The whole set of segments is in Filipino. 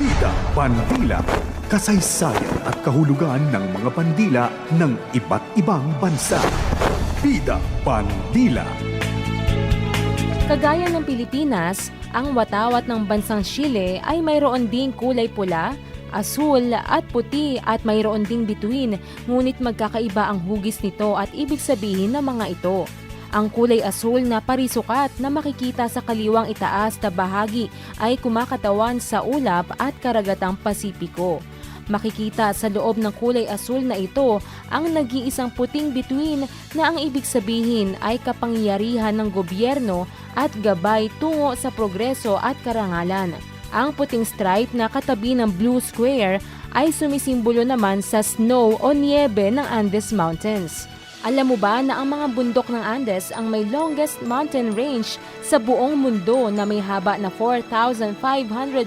Bida Bandila Kasaysayan at kahulugan ng mga bandila ng iba't ibang bansa Bida Bandila Kagaya ng Pilipinas, ang watawat ng bansang Chile ay mayroon ding kulay pula, asul at puti at mayroon ding bituin ngunit magkakaiba ang hugis nito at ibig sabihin ng mga ito. Ang kulay asul na parisukat na makikita sa kaliwang itaas na bahagi ay kumakatawan sa ulap at karagatang Pasipiko. Makikita sa loob ng kulay asul na ito ang nag-iisang puting bituin na ang ibig sabihin ay kapangyarihan ng gobyerno at gabay tungo sa progreso at karangalan. Ang puting stripe na katabi ng blue square ay sumisimbolo naman sa snow o niebe ng Andes Mountains. Alam mo ba na ang mga bundok ng Andes ang may longest mountain range sa buong mundo na may haba na 4,500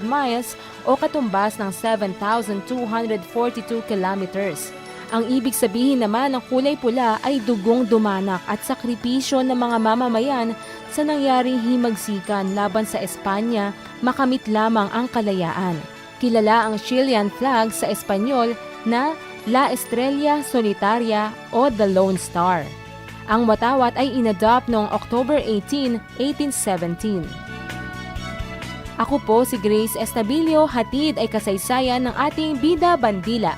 miles o katumbas ng 7,242 kilometers. Ang ibig sabihin naman ng kulay pula ay dugong dumanak at sakripisyo ng mga mamamayan sa nangyaring himagsikan laban sa Espanya makamit lamang ang kalayaan. Kilala ang Chilean flag sa Espanyol na La Estrella Solitaria o The Lone Star. Ang watawat ay inadopt noong October 18, 1817. Ako po si Grace Estabilio, hatid ay kasaysayan ng ating Bida Bandila.